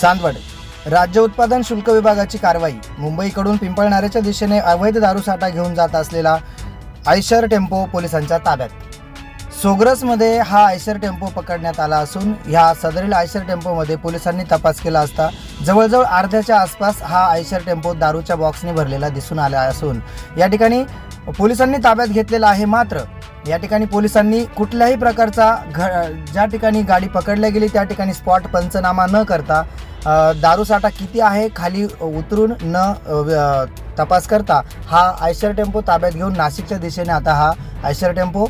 चांदवड. राज्य उत्पादन शुल्क विभागाची कारवाई. मुंबईकडून पिंपळणाऱ्याच्या दिशेने अवैध दारूसाठा घेऊन जात असलेला आयशर टेम्पो पोलिसांच्या ताब्यात. सोग्रसमध्ये हा आयशर टेम्पो पकडण्यात आला असून ह्या सदरील आयशर टेम्पोमध्ये पोलिसांनी तपास केला असता जवळजवळ अर्ध्याच्या आसपास हा आयशर टेम्पो दारूच्या बॉक्सने भरलेला दिसून आला असून या ठिकाणी पोलिसांनी ताब्यात घेतलेला आहे मात्र या ठिकाणी पोलिसांनी कुठल्याही प्रकारचा घ ज्या ठिकाणी गाडी पकडल्या गेली त्या ठिकाणी स्पॉट पंचनामा न करता दारूसाठा किती आहे खाली उतरून न तपास करता हा आयशर टेम्पो ताब्यात घेऊन नाशिकच्या दिशेने आता हा आयशर टेम्पो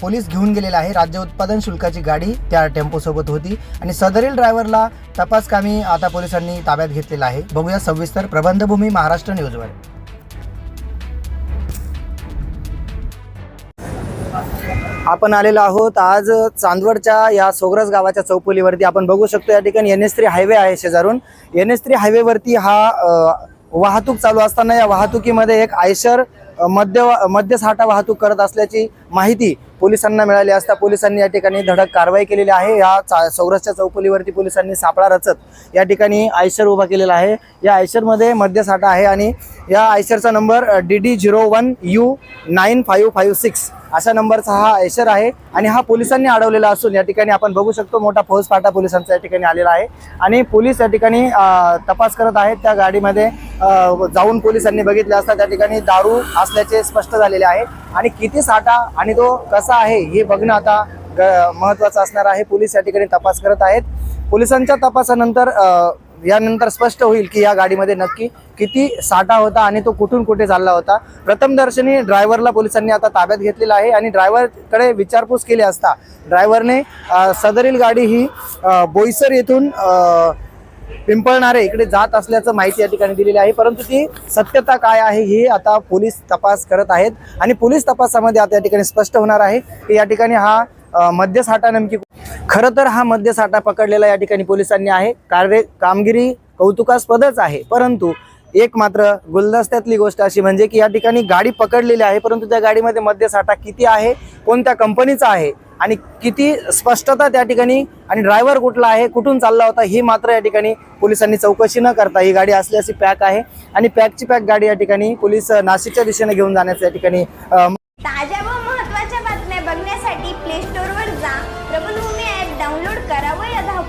पोलीस घेऊन गेलेला आहे. राज्य उत्पादन शुल्काची गाडी त्या टेम्पोसोबत होती आणि सदरील ड्रायव्हरला तपासकामी आता पोलिसांनी ताब्यात घेतलेला आहे. बघूया सविस्तर प्रबंधभूमी महाराष्ट्र न्यूजवर. आपण आलेलो आहोत आज चांदवडच्या या सोग्रस गावाच्या चौपोलीवरती. आपण बघू शकतो या ठिकाणी एन एस थ्री हायवे आहे शेजारून. एन एस थ्री हायवेवरती हा वाहतूक चालू असताना या वाहतुकीमध्ये एक आयशर अ, मध्य वाहतूक करत असल्याची माहिती पोलिसांना मिळाली असता पोलिसांनी या ठिकाणी धडक कारवाई केलेली आहे. या चा सौरसच्या चौपोलीवरती पोलिसांनी सापळा रचत या ठिकाणी आयशर उभा केलेला आहे. या आयशरमध्ये मद्यसाठा आहे आणि या आयशरचा number D D zero one U nine five five six अशा नंबरचा हा एशर आहे आणि हा पोलिसांनी अडवलेला असून या ठिकाणी आपण बघू शकतो मोठा फौजफाटा पोलिसांचा या ठिकाणी आलेला आहे. आणि पोलीस या ठिकाणी तपास करत आहेत. त्या गाडीमध्ये जाऊन पोलिसांनी बघितले असता त्या ठिकाणी दारू असल्याचे स्पष्ट झालेले आहे. आणि किती साठा आणि तो कसा आहे हे बघणं आता ग- महत्त्वाचं असणार आहे. पोलीस या ठिकाणी तपास करत आहेत. पोलिसांच्या तपासानंतर यानंतर स्पष्ट होईल की या गाडीमध्ये नक्की किती साठा होता आणि तो कुठून कुठे चालला होता. प्रथमदर्शनी ड्रायव्हरला पोलिसांनी आता ताब्यात घेतलेला आहे आणि ड्रायव्हरकडे विचारपूस केली असता ड्रायव्हरने सदरील गाडी ही बोईसर येथून पिंपळणारे इकडे जात असल्याचं माहिती या ठिकाणी दिलेली आहे. परंतु ती सत्यता काय आहे हे आता पोलीस तपास करत आहेत आणि पोलीस तपासामध्ये आता या ठिकाणी स्पष्ट होणार आहे की या ठिकाणी हा मद्यसाठा नेमकी खरं तर हा मद्यसाठा पकडलेला या ठिकाणी पोलिसांनी आहे. कार्य कामगिरी कौतुकास्पदच आहे. परंतु एक मात्र गुलदस्त्यातली गोष्ट अशी म्हणजे की या ठिकाणी गाडी पकडलेली आहे परंतु त्या गाडीमध्ये मद्यसाठा किती आहे कोणत्या कंपनीचा आहे आणि किती स्पष्टता त्या ठिकाणी आणि ड्रायव्हर कुठला आहे कुठून चालला होता ही मात्र या ठिकाणी पोलिसांनी चौकशी न करता ही गाडी असल्याची पॅक आहे. आणि पॅकची पॅक गाडी या ठिकाणी पोलीस नाशिकच्या दिशेने घेऊन जाण्याचं या ठिकाणी